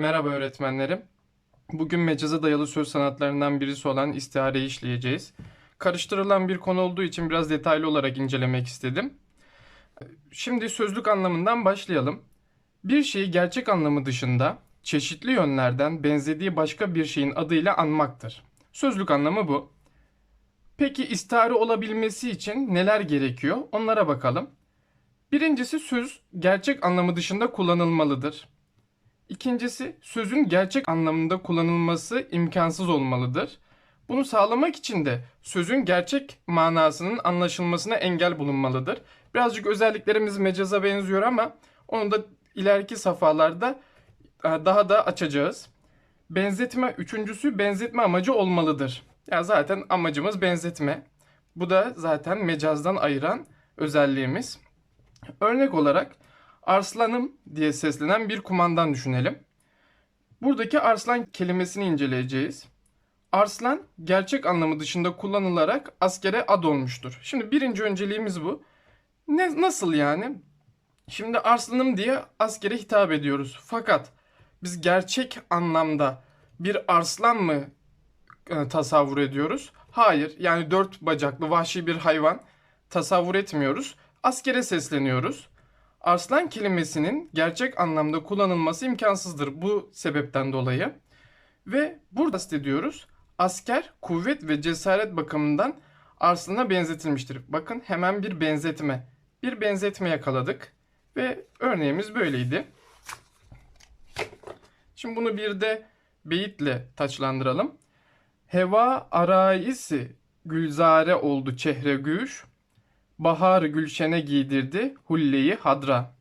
Merhaba öğretmenlerim. Bugün mecaza dayalı söz sanatlarından birisi olan istihareyi işleyeceğiz. Karıştırılan bir konu olduğu için biraz detaylı olarak incelemek istedim. Şimdi sözlük anlamından başlayalım. Bir şeyi gerçek anlamı dışında çeşitli yönlerden benzediği başka bir şeyin adıyla anmaktır. Sözlük anlamı bu. Peki istihare olabilmesi için neler gerekiyor? Onlara bakalım. Birincisi söz gerçek anlamı dışında kullanılmalıdır. İkincisi sözün gerçek anlamında kullanılması imkansız olmalıdır. Bunu sağlamak için de sözün gerçek manasının anlaşılmasına engel bulunmalıdır. Birazcık özelliklerimiz mecaza benziyor ama onu da ileriki safhalarda e, daha da açacağız. Benzetme üçüncüsü benzetme amacı olmalıdır. Ya zaten amacımız benzetme. Bu da zaten mecazdan ayıran özelliğimiz. Örnek olarak arslanım diye seslenen bir kumandan düşünelim. Buradaki arslan kelimesini inceleyeceğiz. Arslan gerçek anlamı dışında kullanılarak askere ad olmuştur. Şimdi birinci önceliğimiz bu. Ne, nasıl yani? Şimdi arslanım diye askere hitap ediyoruz. Fakat biz gerçek anlamda bir arslan mı e, tasavvur ediyoruz? Hayır. Yani dört bacaklı vahşi bir hayvan tasavvur etmiyoruz. Askere sesleniyoruz. Arslan kelimesinin gerçek anlamda kullanılması imkansızdır bu sebepten dolayı. Ve burada ediyoruz. Asker kuvvet ve cesaret bakımından arslana benzetilmiştir. Bakın hemen bir benzetme. Bir benzetme yakaladık. Ve örneğimiz böyleydi. Şimdi bunu bir de beyitle taçlandıralım. Heva araisi gülzare oldu çehre güş. Bahar gülşene giydirdi hulleyi hadra.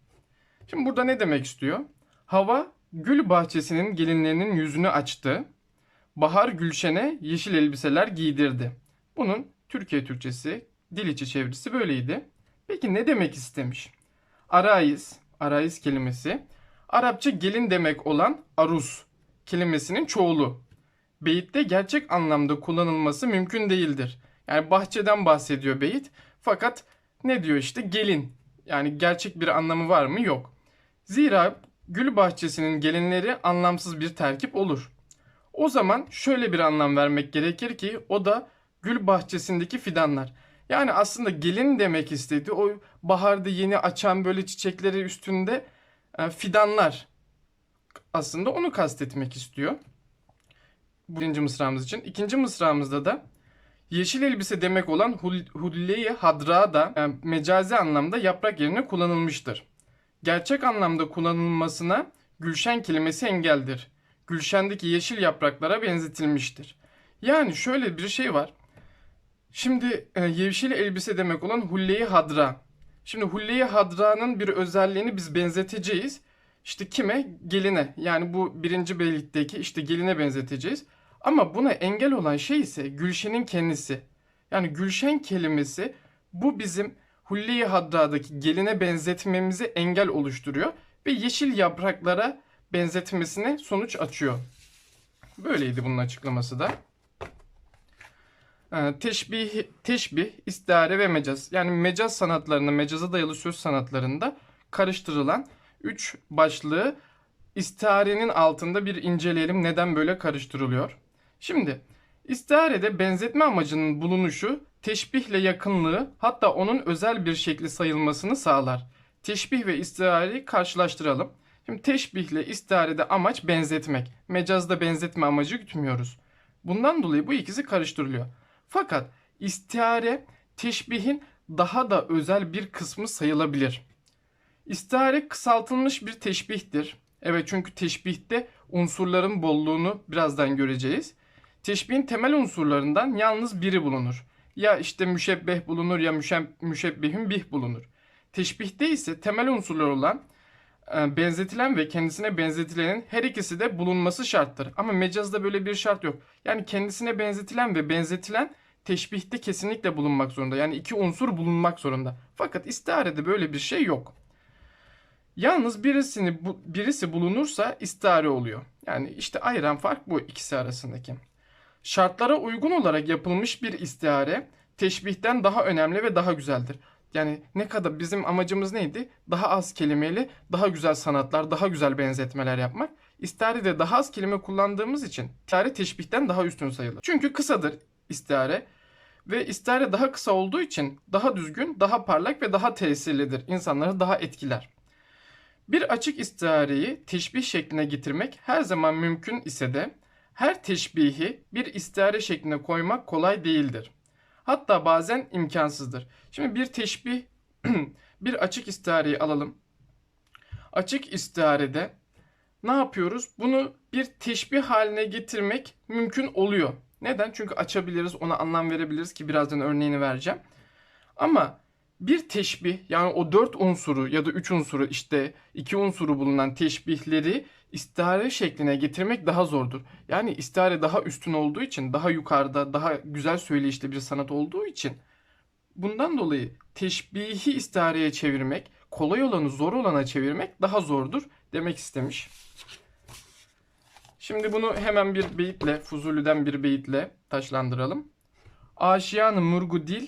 Şimdi burada ne demek istiyor? Hava gül bahçesinin gelinlerinin yüzünü açtı. Bahar gülşene yeşil elbiseler giydirdi. Bunun Türkiye Türkçesi, dil içi çevirisi böyleydi. Peki ne demek istemiş? Arayis, arayis kelimesi Arapça gelin demek olan arus kelimesinin çoğulu. Beyitte gerçek anlamda kullanılması mümkün değildir. Yani bahçeden bahsediyor beyit. Fakat ne diyor işte gelin. Yani gerçek bir anlamı var mı? Yok. Zira gül bahçesinin gelinleri anlamsız bir terkip olur. O zaman şöyle bir anlam vermek gerekir ki o da gül bahçesindeki fidanlar. Yani aslında gelin demek istediği o baharda yeni açan böyle çiçekleri üstünde e, fidanlar. Aslında onu kastetmek istiyor. Birinci mısramız için. İkinci mısramızda da Yeşil elbise demek olan hulle-i hadra da yani mecazi anlamda yaprak yerine kullanılmıştır. Gerçek anlamda kullanılmasına gülşen kelimesi engeldir. Gülşendeki yeşil yapraklara benzetilmiştir. Yani şöyle bir şey var. Şimdi e, yeşil elbise demek olan hulle-i hadra. Şimdi hulle-i hadranın bir özelliğini biz benzeteceğiz. İşte kime? Geline. Yani bu birinci beylikteki işte geline benzeteceğiz. Ama buna engel olan şey ise Gülşen'in kendisi. Yani Gülşen kelimesi bu bizim Hulli-i Hadra'daki geline benzetmemizi engel oluşturuyor ve yeşil yapraklara benzetmesine sonuç açıyor. Böyleydi bunun açıklaması da. Ee, teşbih, teşbih, istihare ve mecaz. Yani mecaz sanatlarında, mecaza dayalı söz sanatlarında karıştırılan üç başlığı istiharenin altında bir inceleyelim neden böyle karıştırılıyor. Şimdi istiharede benzetme amacının bulunuşu teşbihle yakınlığı hatta onun özel bir şekli sayılmasını sağlar. Teşbih ve istihareyi karşılaştıralım. Şimdi teşbihle istiharede amaç benzetmek. Mecazda benzetme amacı gütmüyoruz. Bundan dolayı bu ikisi karıştırılıyor. Fakat istihare teşbihin daha da özel bir kısmı sayılabilir. İstihare kısaltılmış bir teşbihtir. Evet çünkü teşbihte unsurların bolluğunu birazdan göreceğiz. Teşbihin temel unsurlarından yalnız biri bulunur. Ya işte müşebbeh bulunur ya müşebbehün bih bulunur. Teşbihte ise temel unsurlar olan e, benzetilen ve kendisine benzetilenin her ikisi de bulunması şarttır. Ama mecazda böyle bir şart yok. Yani kendisine benzetilen ve benzetilen teşbihte kesinlikle bulunmak zorunda. Yani iki unsur bulunmak zorunda. Fakat istiharede böyle bir şey yok. Yalnız birisini birisi bulunursa istihare oluyor. Yani işte ayıran fark bu ikisi arasındaki. Şartlara uygun olarak yapılmış bir istihare teşbihten daha önemli ve daha güzeldir. Yani ne kadar bizim amacımız neydi? Daha az kelimeyle daha güzel sanatlar, daha güzel benzetmeler yapmak. İstiharede daha az kelime kullandığımız için istihare teşbihten daha üstün sayılır. Çünkü kısadır istihare ve istihare daha kısa olduğu için daha düzgün, daha parlak ve daha tesirlidir. İnsanları daha etkiler. Bir açık istihareyi teşbih şekline getirmek her zaman mümkün ise de her teşbihi bir istihare şekline koymak kolay değildir. Hatta bazen imkansızdır. Şimdi bir teşbih, bir açık istihareyi alalım. Açık istiharede ne yapıyoruz? Bunu bir teşbih haline getirmek mümkün oluyor. Neden? Çünkü açabiliriz, ona anlam verebiliriz ki birazdan örneğini vereceğim. Ama bir teşbih yani o dört unsuru ya da üç unsuru işte iki unsuru bulunan teşbihleri istihare şekline getirmek daha zordur. Yani istihare daha üstün olduğu için, daha yukarıda, daha güzel söyleyişli bir sanat olduğu için bundan dolayı teşbihi istihareye çevirmek, kolay olanı zor olana çevirmek daha zordur demek istemiş. Şimdi bunu hemen bir beyitle, Fuzuli'den bir beyitle taşlandıralım. Aşiyanı murgu dil,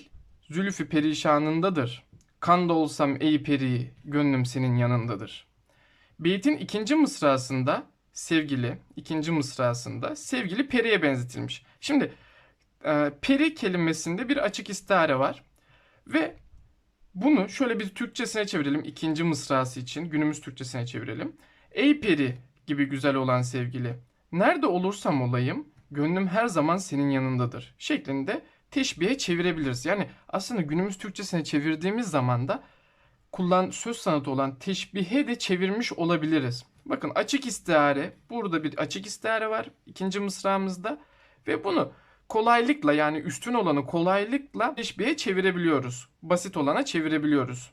zülfü perişanındadır. Kan da olsam ey peri, gönlüm senin yanındadır. Beytin ikinci mısrasında sevgili, ikinci mısrasında sevgili periye benzetilmiş. Şimdi e, peri kelimesinde bir açık istihare var. Ve bunu şöyle bir Türkçesine çevirelim. ikinci mısrası için günümüz Türkçesine çevirelim. Ey peri gibi güzel olan sevgili. Nerede olursam olayım gönlüm her zaman senin yanındadır şeklinde teşbihe çevirebiliriz. Yani aslında günümüz Türkçesine çevirdiğimiz zaman da kullan söz sanatı olan teşbihe de çevirmiş olabiliriz. Bakın açık istihare. Burada bir açık istihare var ikinci mısramızda ve bunu kolaylıkla yani üstün olanı kolaylıkla teşbihe çevirebiliyoruz. Basit olana çevirebiliyoruz.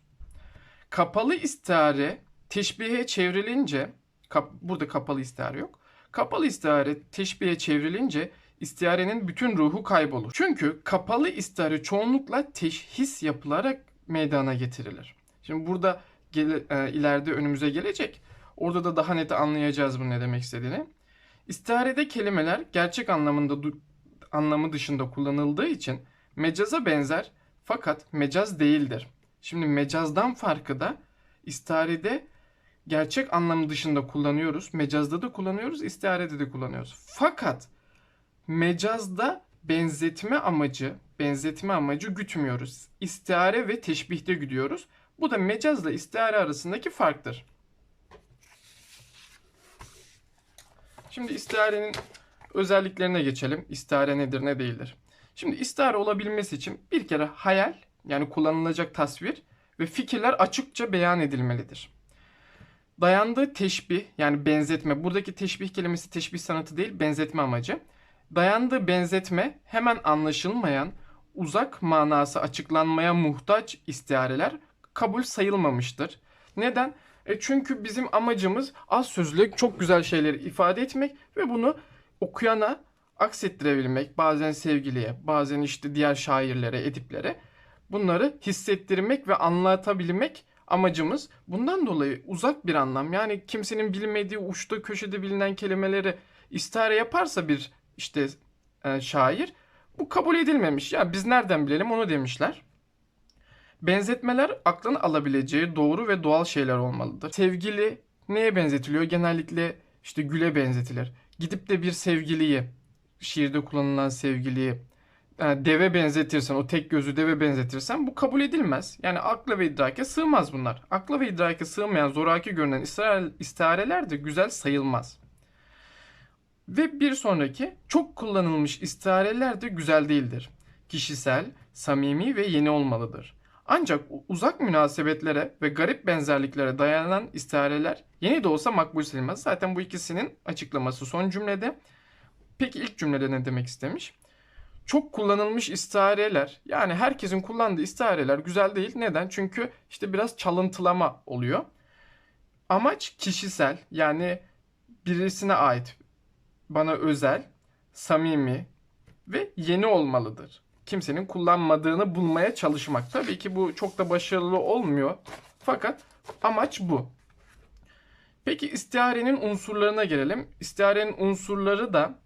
Kapalı istihare teşbihe çevrilince kap, burada kapalı istihare yok. Kapalı istihare teşbihe çevrilince istiharenin bütün ruhu kaybolur. Çünkü kapalı istihare çoğunlukla teşhis yapılarak meydana getirilir. Şimdi burada gele, e, ileride önümüze gelecek. Orada da daha net anlayacağız bu ne demek istediğini. İstiharede kelimeler gerçek anlamında anlamı dışında kullanıldığı için mecaza benzer fakat mecaz değildir. Şimdi mecazdan farkı da istiharede gerçek anlamı dışında kullanıyoruz. Mecazda da kullanıyoruz, istiharede de kullanıyoruz. Fakat mecazda benzetme amacı, benzetme amacı gütmüyoruz. İstihare ve teşbihte güdüyoruz. Bu da mecazla istihare arasındaki farktır. Şimdi istiharenin özelliklerine geçelim. İstihare nedir ne değildir. Şimdi istihare olabilmesi için bir kere hayal yani kullanılacak tasvir ve fikirler açıkça beyan edilmelidir. Dayandığı teşbih yani benzetme. Buradaki teşbih kelimesi teşbih sanatı değil benzetme amacı. Dayandığı benzetme hemen anlaşılmayan uzak manası açıklanmaya muhtaç istihareler kabul sayılmamıştır. Neden? E çünkü bizim amacımız az sözlü çok güzel şeyleri ifade etmek ve bunu okuyana aksettirebilmek, bazen sevgiliye, bazen işte diğer şairlere, ediplere bunları hissettirmek ve anlatabilmek amacımız. Bundan dolayı uzak bir anlam yani kimsenin bilmediği uçta köşede bilinen kelimeleri istihare yaparsa bir işte e, şair bu kabul edilmemiş. Ya biz nereden bilelim onu demişler. Benzetmeler aklın alabileceği doğru ve doğal şeyler olmalıdır. Sevgili neye benzetiliyor? Genellikle işte güle benzetilir gidip de bir sevgiliyi, şiirde kullanılan sevgiliyi yani deve benzetirsen, o tek gözü deve benzetirsen bu kabul edilmez. Yani akla ve idrake sığmaz bunlar. Akla ve idrake sığmayan zoraki görünen istihareler de güzel sayılmaz. Ve bir sonraki çok kullanılmış istihareler de güzel değildir. Kişisel, samimi ve yeni olmalıdır. Ancak uzak münasebetlere ve garip benzerliklere dayanan istihareler yeni de olsa makbul sayılmaz. Zaten bu ikisinin açıklaması son cümlede. Peki ilk cümlede ne demek istemiş? Çok kullanılmış istihareler yani herkesin kullandığı istihareler güzel değil. Neden? Çünkü işte biraz çalıntılama oluyor. Amaç kişisel yani birisine ait, bana özel, samimi ve yeni olmalıdır kimsenin kullanmadığını bulmaya çalışmak. Tabii ki bu çok da başarılı olmuyor. Fakat amaç bu. Peki istiharenin unsurlarına gelelim. İstiharenin unsurları da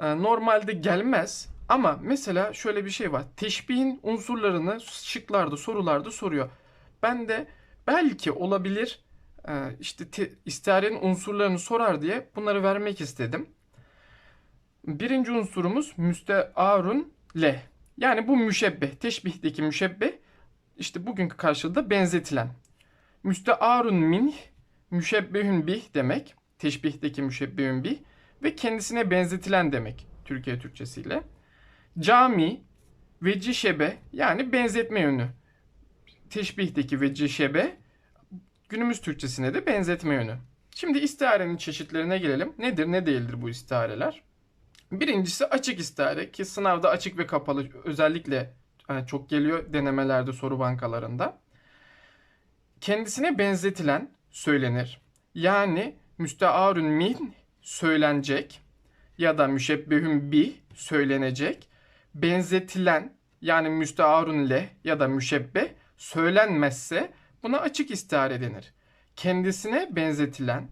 e, normalde gelmez Ama mesela şöyle bir şey var. Teşbihin unsurlarını şıklarda, sorularda soruyor. Ben de belki olabilir e, işte te, istiarenin unsurlarını sorar diye bunları vermek istedim. Birinci unsurumuz müstearun le. Yani bu müşebbeh, teşbihteki müşebbeh işte bugünkü karşılığı benzetilen. Müstearun min müşebbehün bih demek. Teşbihteki müşebbehün bih ve kendisine benzetilen demek Türkiye Türkçesiyle. Cami veci şebe yani benzetme yönü. Teşbihteki veci şebe günümüz Türkçesine de benzetme yönü. Şimdi istiarenin çeşitlerine gelelim. Nedir ne değildir bu istiareler? Birincisi açık istihare ki sınavda açık ve kapalı özellikle hani çok geliyor denemelerde soru bankalarında. Kendisine benzetilen söylenir. Yani müstearun min söylenecek ya da müşebbehün bi söylenecek. Benzetilen yani müstearun le ya da müşebbeh söylenmezse buna açık istihare denir. Kendisine benzetilen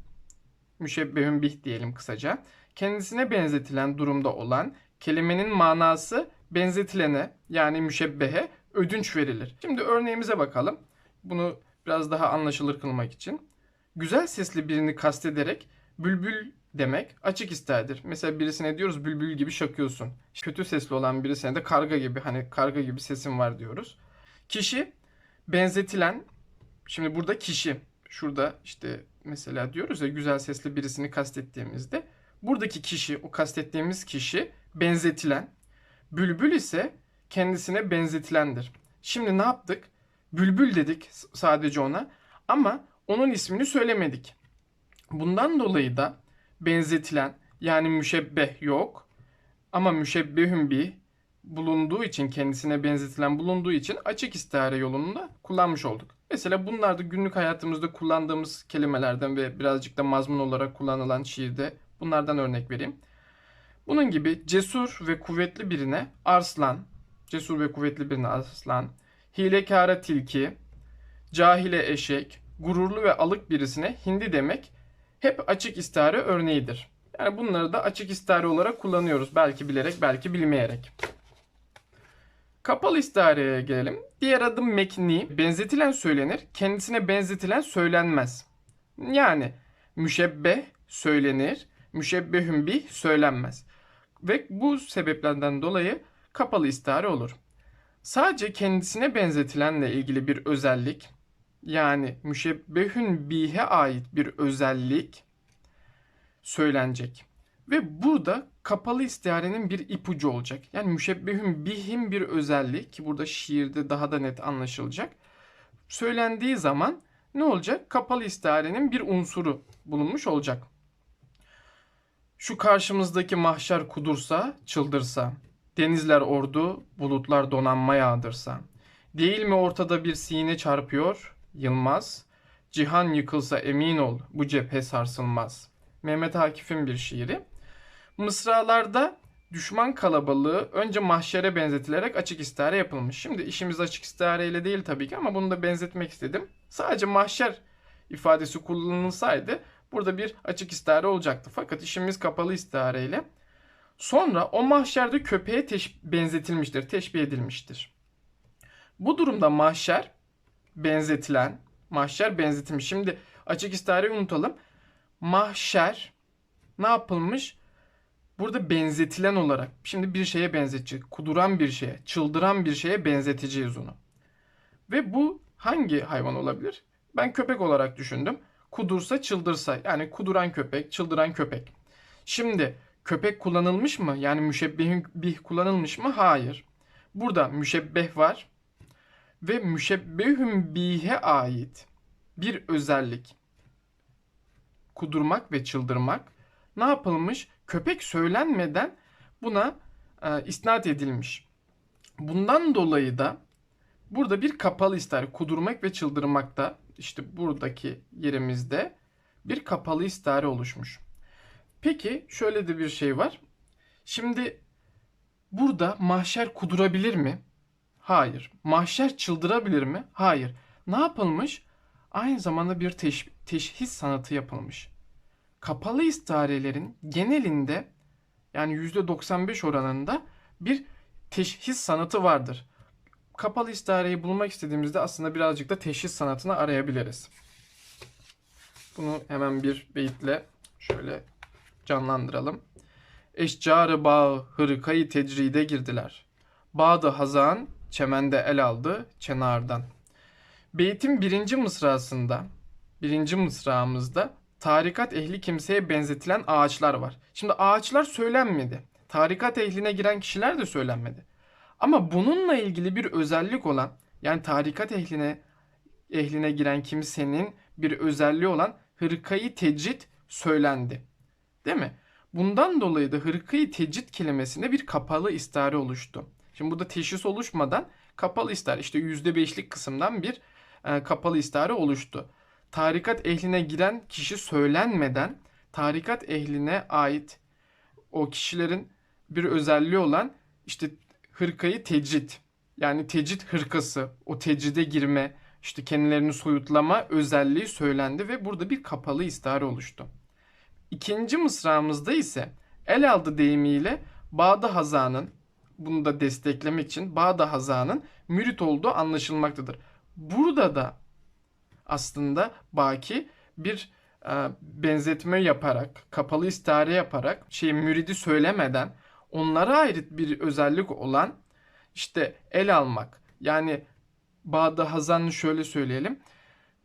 müşebbehün bih diyelim kısaca kendisine benzetilen durumda olan kelimenin manası benzetilene yani müşebbehe ödünç verilir. Şimdi örneğimize bakalım. Bunu biraz daha anlaşılır kılmak için. Güzel sesli birini kastederek bülbül demek açık isterdir. Mesela birisine diyoruz bülbül gibi şakıyorsun. Kötü sesli olan birisine de karga gibi hani karga gibi sesin var diyoruz. Kişi benzetilen şimdi burada kişi şurada işte mesela diyoruz ya güzel sesli birisini kastettiğimizde Buradaki kişi, o kastettiğimiz kişi benzetilen. Bülbül ise kendisine benzetilendir. Şimdi ne yaptık? Bülbül dedik sadece ona ama onun ismini söylemedik. Bundan dolayı da benzetilen yani müşebbeh yok ama müşebbehün bir bulunduğu için kendisine benzetilen bulunduğu için açık istihare yolunda kullanmış olduk. Mesela bunlar da günlük hayatımızda kullandığımız kelimelerden ve birazcık da mazmun olarak kullanılan şiirde Bunlardan örnek vereyim. Bunun gibi cesur ve kuvvetli birine arslan, cesur ve kuvvetli birine arslan, hilekara tilki, cahile eşek, gururlu ve alık birisine hindi demek hep açık istihare örneğidir. Yani bunları da açık istihare olarak kullanıyoruz. Belki bilerek, belki bilmeyerek. Kapalı istihareye gelelim. Diğer adım mekni. Benzetilen söylenir, kendisine benzetilen söylenmez. Yani müşebbeh söylenir, müşebbehün bih söylenmez. Ve bu sebeplerden dolayı kapalı istihare olur. Sadece kendisine benzetilenle ilgili bir özellik yani müşebbehün bihe ait bir özellik söylenecek. Ve burada kapalı istiharenin bir ipucu olacak. Yani müşebbehün bihin bir özellik ki burada şiirde daha da net anlaşılacak. Söylendiği zaman ne olacak? Kapalı istiharenin bir unsuru bulunmuş olacak. Şu karşımızdaki mahşer kudursa, çıldırsa, denizler ordu, bulutlar donanma yağdırsa, değil mi ortada bir sine çarpıyor, yılmaz, cihan yıkılsa emin ol, bu cephe sarsılmaz. Mehmet Akif'in bir şiiri. Mısralarda düşman kalabalığı önce mahşere benzetilerek açık istihare yapılmış. Şimdi işimiz açık istihare ile değil tabii ki ama bunu da benzetmek istedim. Sadece mahşer ifadesi kullanılsaydı Burada bir açık istihare olacaktı. Fakat işimiz kapalı istihareyle. Sonra o mahşerde köpeğe teş- benzetilmiştir, teşbih edilmiştir. Bu durumda mahşer benzetilen, mahşer benzetilmiş. Şimdi açık istihareyi unutalım. Mahşer ne yapılmış? Burada benzetilen olarak. Şimdi bir şeye benzeteceğiz. Kuduran bir şeye, çıldıran bir şeye benzeteceğiz onu. Ve bu hangi hayvan olabilir? Ben köpek olarak düşündüm kudursa çıldırsa yani kuduran köpek, çıldıran köpek. Şimdi köpek kullanılmış mı? Yani müşebbehin bih kullanılmış mı? Hayır. Burada müşebbeh var ve müşebbehün bihe ait bir özellik. Kudurmak ve çıldırmak ne yapılmış? Köpek söylenmeden buna e, isnat edilmiş. Bundan dolayı da burada bir kapalı ister kudurmak ve çıldırmakta işte buradaki yerimizde bir kapalı istare oluşmuş. Peki şöyle de bir şey var. Şimdi burada mahşer kudurabilir mi? Hayır. Mahşer çıldırabilir mi? Hayır. Ne yapılmış? Aynı zamanda bir teş teşhis sanatı yapılmış. Kapalı istarelerin genelinde yani %95 oranında bir teşhis sanatı vardır. Kapalı istareyi bulmak istediğimizde aslında birazcık da teşhis sanatını arayabiliriz. Bunu hemen bir beyitle şöyle canlandıralım. Eşcarı bağ hırkayı tecride girdiler. Bağdı hazan çemende el aldı çenardan. Beytin birinci mısrasında, birinci mısramızda tarikat ehli kimseye benzetilen ağaçlar var. Şimdi ağaçlar söylenmedi. Tarikat ehline giren kişiler de söylenmedi. Ama bununla ilgili bir özellik olan yani tarikat ehline ehline giren kimsenin bir özelliği olan hırkayı tecrit söylendi. Değil mi? Bundan dolayı da hırkayı tecrit kelimesinde bir kapalı istare oluştu. Şimdi burada teşhis oluşmadan kapalı istare işte %5'lik kısımdan bir e, kapalı istare oluştu. Tarikat ehline giren kişi söylenmeden tarikat ehline ait o kişilerin bir özelliği olan işte hırkayı tecrit yani tecrit hırkası o tecride girme işte kendilerini soyutlama özelliği söylendi ve burada bir kapalı istare oluştu. İkinci mısramızda ise el aldı deyimiyle Bağdı Hazan'ın bunu da desteklemek için Bağdı Hazan'ın mürit olduğu anlaşılmaktadır. Burada da aslında Baki bir e, benzetme yaparak, kapalı istare yaparak şey müridi söylemeden onlara ait bir özellik olan işte el almak. Yani Bağdı Hazan'ı şöyle söyleyelim.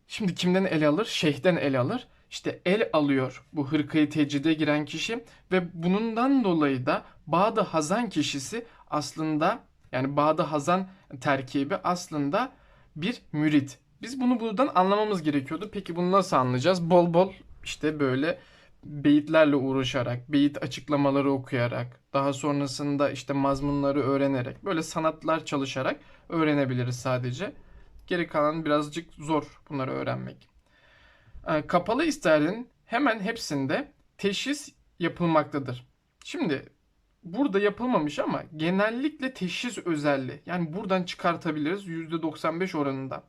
Şimdi kimden el alır? Şeyhten el alır. İşte el alıyor bu hırkayı tecide giren kişi ve bundan dolayı da Bağdı Hazan kişisi aslında yani Bağdı Hazan terkibi aslında bir mürit. Biz bunu buradan anlamamız gerekiyordu. Peki bunu nasıl anlayacağız? Bol bol işte böyle beyitlerle uğraşarak, beyit açıklamaları okuyarak, daha sonrasında işte mazmunları öğrenerek, böyle sanatlar çalışarak öğrenebiliriz sadece. Geri kalan birazcık zor bunları öğrenmek. Ee, Kapalı istarenin hemen hepsinde teşhis yapılmaktadır. Şimdi burada yapılmamış ama genellikle teşhis özelliği. Yani buradan çıkartabiliriz %95 oranında.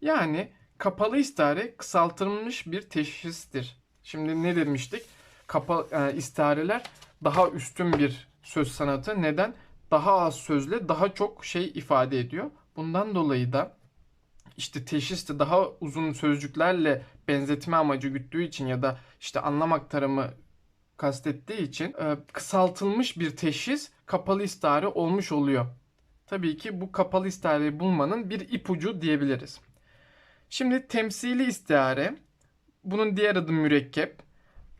Yani kapalı istare kısaltılmış bir teşhistir. Şimdi ne demiştik? Kapa, e, istareler daha üstün bir söz sanatı. Neden? Daha az sözle daha çok şey ifade ediyor. Bundan dolayı da işte teşhis de daha uzun sözcüklerle benzetme amacı güttüğü için ya da işte anlam aktarımı kastettiği için e, kısaltılmış bir teşhis kapalı istare olmuş oluyor. Tabii ki bu kapalı istareyi bulmanın bir ipucu diyebiliriz. Şimdi temsili istihare, bunun diğer adı mürekkep.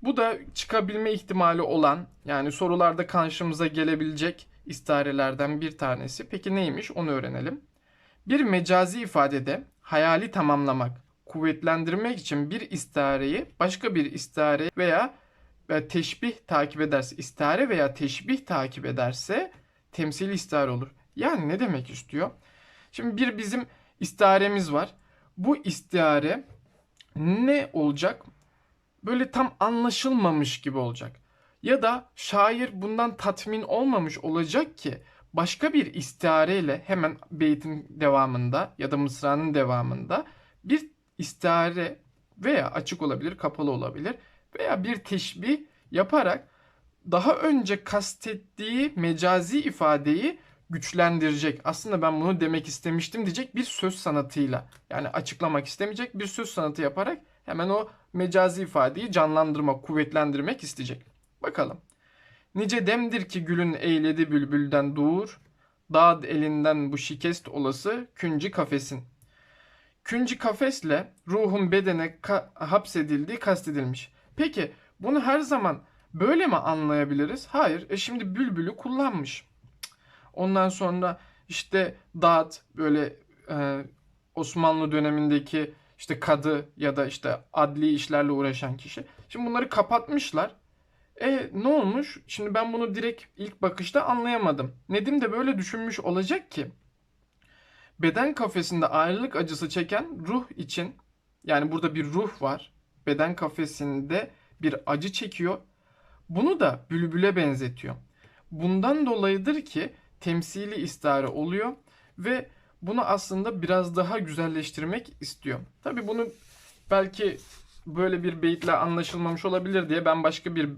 Bu da çıkabilme ihtimali olan yani sorularda karşımıza gelebilecek istiharelerden bir tanesi. Peki neymiş onu öğrenelim. Bir mecazi ifadede hayali tamamlamak, kuvvetlendirmek için bir istihareyi başka bir istihare veya teşbih takip ederse, istihare veya teşbih takip ederse temsili istihare olur. Yani ne demek istiyor? Şimdi bir bizim istiharemiz var bu istihare ne olacak? Böyle tam anlaşılmamış gibi olacak. Ya da şair bundan tatmin olmamış olacak ki başka bir istihareyle hemen beytin devamında ya da mısranın devamında bir istihare veya açık olabilir, kapalı olabilir veya bir teşbih yaparak daha önce kastettiği mecazi ifadeyi güçlendirecek. Aslında ben bunu demek istemiştim diyecek bir söz sanatıyla. Yani açıklamak istemeyecek bir söz sanatı yaparak hemen o mecazi ifadeyi canlandırmak, kuvvetlendirmek isteyecek. Bakalım. Nice demdir ki gülün eyledi bülbülden dur, dağ elinden bu şikest olası künci kafesin. Künci kafesle ruhun bedene ka- hapsedildiği kastedilmiş. Peki bunu her zaman böyle mi anlayabiliriz? Hayır. E şimdi bülbülü kullanmış. Ondan sonra işte Dağıt böyle e, Osmanlı dönemindeki işte kadı ya da işte adli işlerle uğraşan kişi. Şimdi bunları kapatmışlar. E ne olmuş? Şimdi ben bunu direkt ilk bakışta anlayamadım. Nedim de böyle düşünmüş olacak ki beden kafesinde ayrılık acısı çeken ruh için yani burada bir ruh var. Beden kafesinde bir acı çekiyor. Bunu da bülbüle benzetiyor. Bundan dolayıdır ki temsili istare oluyor ve bunu aslında biraz daha güzelleştirmek istiyor. Tabi bunu belki böyle bir beyitle anlaşılmamış olabilir diye ben başka bir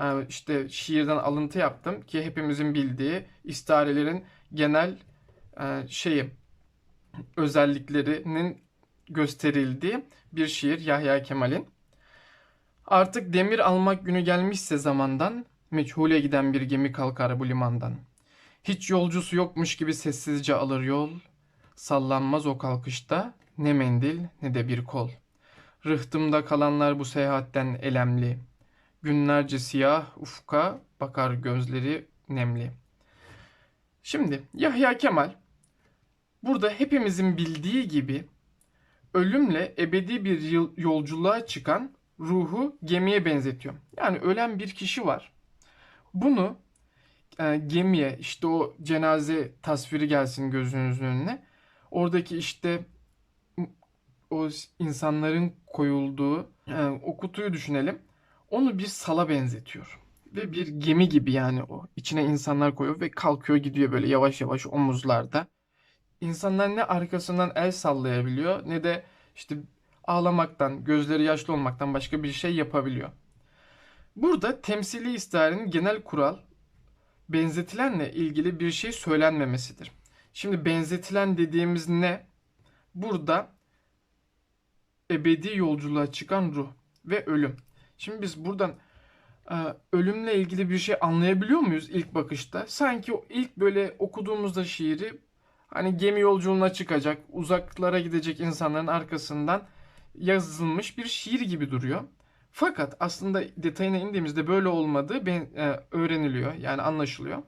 e, işte şiirden alıntı yaptım ki hepimizin bildiği istarelerin genel e, şeyi özelliklerinin gösterildiği bir şiir Yahya Kemal'in. Artık demir almak günü gelmişse zamandan, meçhule giden bir gemi kalkar bu limandan. Hiç yolcusu yokmuş gibi sessizce alır yol, sallanmaz o kalkışta ne mendil ne de bir kol. Rıhtımda kalanlar bu seyahatten elemli. Günlerce siyah ufka bakar gözleri nemli. Şimdi Yahya Kemal burada hepimizin bildiği gibi ölümle ebedi bir yolculuğa çıkan ruhu gemiye benzetiyor. Yani ölen bir kişi var. Bunu e, gemiye işte o cenaze tasviri gelsin gözünüzün önüne. Oradaki işte o insanların koyulduğu e, o kutuyu düşünelim. Onu bir sala benzetiyor. Ve bir gemi gibi yani o. İçine insanlar koyuyor ve kalkıyor gidiyor böyle yavaş yavaş omuzlarda. İnsanlar ne arkasından el sallayabiliyor ne de işte ağlamaktan, gözleri yaşlı olmaktan başka bir şey yapabiliyor. Burada temsili istiharenin genel kural benzetilenle ilgili bir şey söylenmemesidir. Şimdi benzetilen dediğimiz ne? Burada ebedi yolculuğa çıkan ruh ve ölüm. Şimdi biz buradan e, ölümle ilgili bir şey anlayabiliyor muyuz ilk bakışta? Sanki ilk böyle okuduğumuzda şiiri hani gemi yolculuğuna çıkacak, uzaklara gidecek insanların arkasından yazılmış bir şiir gibi duruyor. Fakat aslında detayına indiğimizde böyle olmadığı ben, e, öğreniliyor. Yani anlaşılıyor.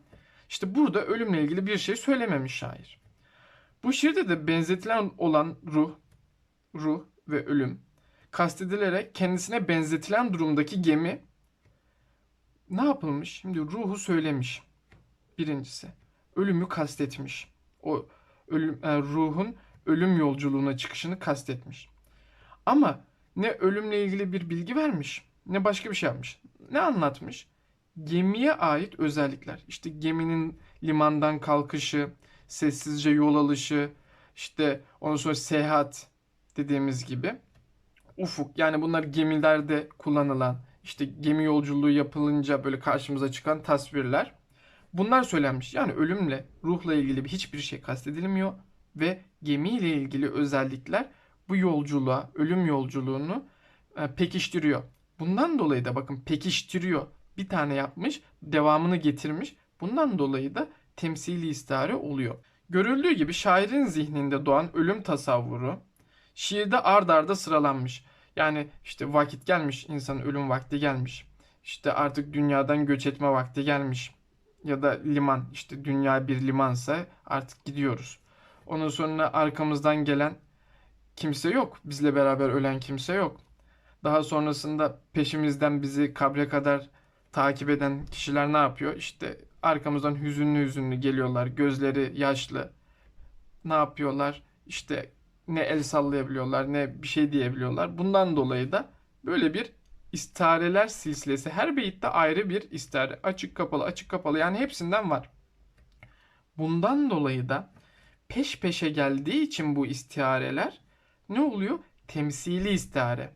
İşte burada ölümle ilgili bir şey söylememiş şair. Bu şiirde de benzetilen olan ruh, ruh ve ölüm kastedilerek kendisine benzetilen durumdaki gemi ne yapılmış? Şimdi ruhu söylemiş. Birincisi. Ölümü kastetmiş. O ölüm, e, ruhun ölüm yolculuğuna çıkışını kastetmiş. Ama ne ölümle ilgili bir bilgi vermiş, ne başka bir şey yapmış. Ne anlatmış? Gemiye ait özellikler. İşte geminin limandan kalkışı, sessizce yol alışı, işte ondan sonra seyahat dediğimiz gibi. Ufuk yani bunlar gemilerde kullanılan, işte gemi yolculuğu yapılınca böyle karşımıza çıkan tasvirler. Bunlar söylenmiş. Yani ölümle, ruhla ilgili bir hiçbir şey kastedilmiyor ve gemiyle ilgili özellikler bu yolculuğa, ölüm yolculuğunu e, pekiştiriyor. Bundan dolayı da bakın pekiştiriyor. Bir tane yapmış, devamını getirmiş. Bundan dolayı da temsili istare oluyor. Görüldüğü gibi şairin zihninde doğan ölüm tasavvuru şiirde ard arda sıralanmış. Yani işte vakit gelmiş, insanın ölüm vakti gelmiş. İşte artık dünyadan göç etme vakti gelmiş. Ya da liman, işte dünya bir limansa artık gidiyoruz. Ondan sonra arkamızdan gelen kimse yok. Bizle beraber ölen kimse yok. Daha sonrasında peşimizden bizi kabre kadar takip eden kişiler ne yapıyor? İşte arkamızdan hüzünlü hüzünlü geliyorlar. Gözleri yaşlı. Ne yapıyorlar? İşte ne el sallayabiliyorlar ne bir şey diyebiliyorlar. Bundan dolayı da böyle bir istareler silsilesi. Her beyitte ayrı bir istare. Açık kapalı açık kapalı yani hepsinden var. Bundan dolayı da peş peşe geldiği için bu istiareler ne oluyor? Temsili istare.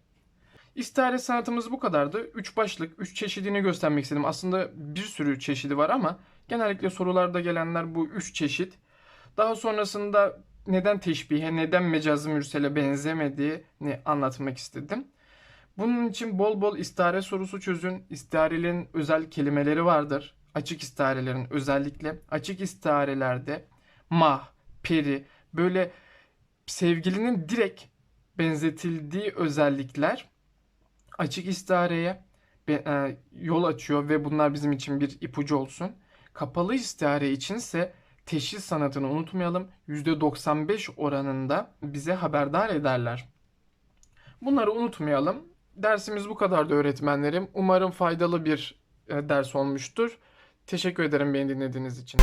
İstare sanatımız bu kadardı. Üç başlık, üç çeşidini göstermek istedim. Aslında bir sürü çeşidi var ama genellikle sorularda gelenler bu üç çeşit. Daha sonrasında neden teşbihe, neden mecazı mürsele benzemediğini anlatmak istedim. Bunun için bol bol istare sorusu çözün. İstarelerin özel kelimeleri vardır. Açık istarelerin özellikle açık istarelerde mah, peri böyle sevgilinin direkt benzetildiği özellikler açık istareye be- e, yol açıyor ve bunlar bizim için bir ipucu olsun. Kapalı istare içinse teşhis sanatını unutmayalım. %95 oranında bize haberdar ederler. Bunları unutmayalım. Dersimiz bu kadardı öğretmenlerim. Umarım faydalı bir e, ders olmuştur. Teşekkür ederim beni dinlediğiniz için.